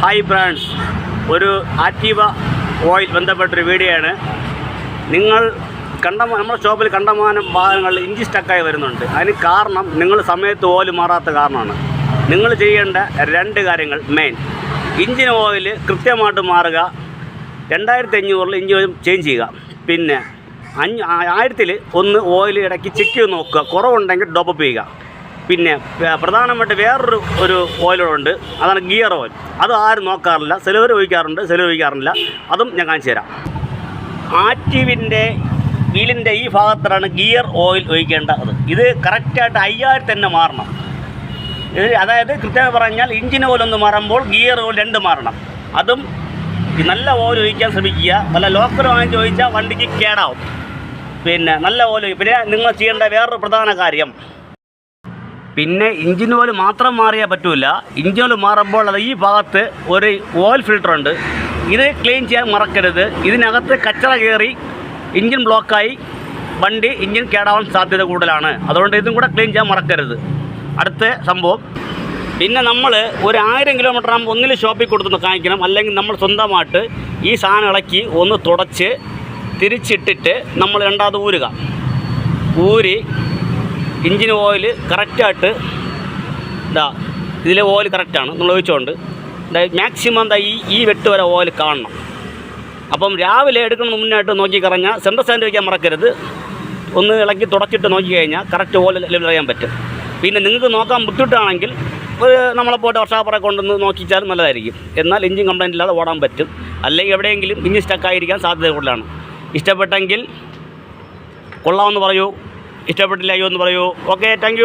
Hi friends ഒരു Activa oil ബന്ധപ്പെട്ടൊരു video ആണ് നിങ്ങൾ കണ്ട നമ്മുടെ ഷോപ്പിൽ കണ്ടമാനം ഭാഗങ്ങൾ ഇഞ്ചി സ്റ്റക്കായി വരുന്നുണ്ട്. അതിന് കാരണം നിങ്ങൾ സമയത്ത് ഓയിൽ മാറാത്ത കാരണമാണ്. നിങ്ങൾ ചെയ്യേണ്ട രണ്ട് കാര്യങ്ങൾ മെയിൻ ഇഞ്ചിൻ ഓയിൽ കൃത്യമായിട്ട് മാറുക. രണ്ടായിരത്തി അഞ്ഞൂറിൽ ഇഞ്ചി ചേഞ്ച് ചെയ്യുക. പിന്നെ അഞ്ഞ് ആയിരത്തിൽ ഒന്ന് ഓയിൽ ഇടയ്ക്ക് ചെക്ക് ചെയ്ത് നോക്കുക. കുറവുണ്ടെങ്കിൽ ഡോപ്പപ്പ് ചെയ്യുക. പിന്നെ പ്രധാനമായിട്ട് വേറൊരു ഒരു ഓയിലുണ്ട് അതാണ് ഗിയർ ഓയിൽ. അത് ആരും നോക്കാറില്ല. ചിലവർ ഒഴിക്കാറുണ്ട് ചിലവർ ഒഴിക്കാറില്ല അതും ഞാൻ കാണിച്ചു തരാം. ആക്റ്റീവിന്റെ വീലിന്റെ ഈ ഭാഗത്താണ് ഗിയർ ഓയിൽ ഒഴിക്കേണ്ടത്. ഇത് കറക്റ്റായിട്ട് അയ്യായിരത്തി തന്നെ മാറണം. അതായത് കൃത്യമായി പറഞ്ഞാൽ എഞ്ചിൻ ഓയിൽ ഒന്ന് മാറുമ്പോൾ ഗിയർ ഓയിൽ രണ്ട് മാറണം. അതും നല്ല ഓയിൽ ഒഴിക്കാൻ ശ്രമിക്കുക. നല്ല ലോക്കൽ വാങ്ങിച്ച് ഒഴിച്ചാൽ വണ്ടിക്ക് കേടാവും. പിന്നെ നല്ല ഓയിൽ പിന്നെ നിങ്ങൾ ചെയ്യേണ്ട വേറൊരു പ്രധാന കാര്യം. പിന്നെ ഇഞ്ചിൻ ഓയിൽ മാത്രം മാറിയാൽ പറ്റില്ല ഇഞ്ചിൻ ഓയിൽ മാറുമ്പോൾ അത് ഈ ഭാഗത്ത് ഒരു ഓയിൽ ഫിൽറ്റർ ഉണ്ട്. ഇത് ക്ലീൻ ചെയ്യാൻ മറക്കരുത്. ഇതിനകത്ത് കച്ചറ കയറി ഇഞ്ചിൻ ബ്ലോക്കായി വണ്ടി ഇഞ്ചിൻ കേടാവാൻ സാധ്യത കൂടുതലാണ്. അതുകൊണ്ട് ഇതും കൂടെ ക്ലീൻ ചെയ്യാൻ മറക്കരുത്. അടുത്ത സംഭവം. പിന്നെ നമ്മൾ ഒരു ആയിരം കിലോമീറ്റർ ആകുമ്പോൾ ഒന്നിൽ ഷോപ്പിൽ കൊടുത്തൊന്ന് കാണിക്കണം. അല്ലെങ്കിൽ നമ്മൾ സ്വന്തമായിട്ട് ഈ സാധനം ഇളക്കി ഒന്ന് തുടച്ച് തിരിച്ചിട്ടിട്ട് നമ്മൾ രണ്ടാമത് ഊരുക. ഊരി ഇഞ്ചിൻ ഓയിൽ കറക്റ്റായിട്ട് ഇതാ ഇതിലെ ഓയിൽ കറക്റ്റാണ് നമ്മൾ ഒഴിച്ചുകൊണ്ട് മാക്സിമം എന്താ ഈ ഈ വെട്ട് വരെ ഓയിൽ കാണണം. അപ്പം രാവിലെ എടുക്കുന്ന മുന്നായിട്ട് നോക്കി കഴിഞ്ഞാൽ സെൻട്രൽ സ്റ്റാൻഡ് വയ്ക്കാൻ മറക്കരുത്. ഒന്ന് ഇളക്കി തുടച്ചിട്ട് നോക്കി കഴിഞ്ഞാൽ കറക്റ്റ് ഓയിൽ ലെവൽ അറിയാൻ പറ്റും. പിന്നെ നിങ്ങൾക്ക് നോക്കാൻ ബുദ്ധിമുട്ടാണെങ്കിൽ നമ്മളെ പോയിട്ട് വർഷാപ്പുറം കൊണ്ടുവന്ന് നോക്കിച്ചാൽ നല്ലതായിരിക്കും. എന്നാൽ എഞ്ചിൻ കംപ്ലൈന്റ് ഇല്ലാതെ ഓടാൻ പറ്റും. അല്ലെങ്കിൽ എവിടെയെങ്കിലും ഇഞ്ചിൻ സ്റ്റക്കായിരിക്കാൻ സാധ്യത കൂടുതലാണ്. ഇഷ്ടപ്പെട്ടെങ്കിൽ കൊള്ളാമെന്ന് പറയൂ. ഇഷ്ടപ്പെട്ടില്ല അയ്യോ എന്ന് പറയൂ. Okay thank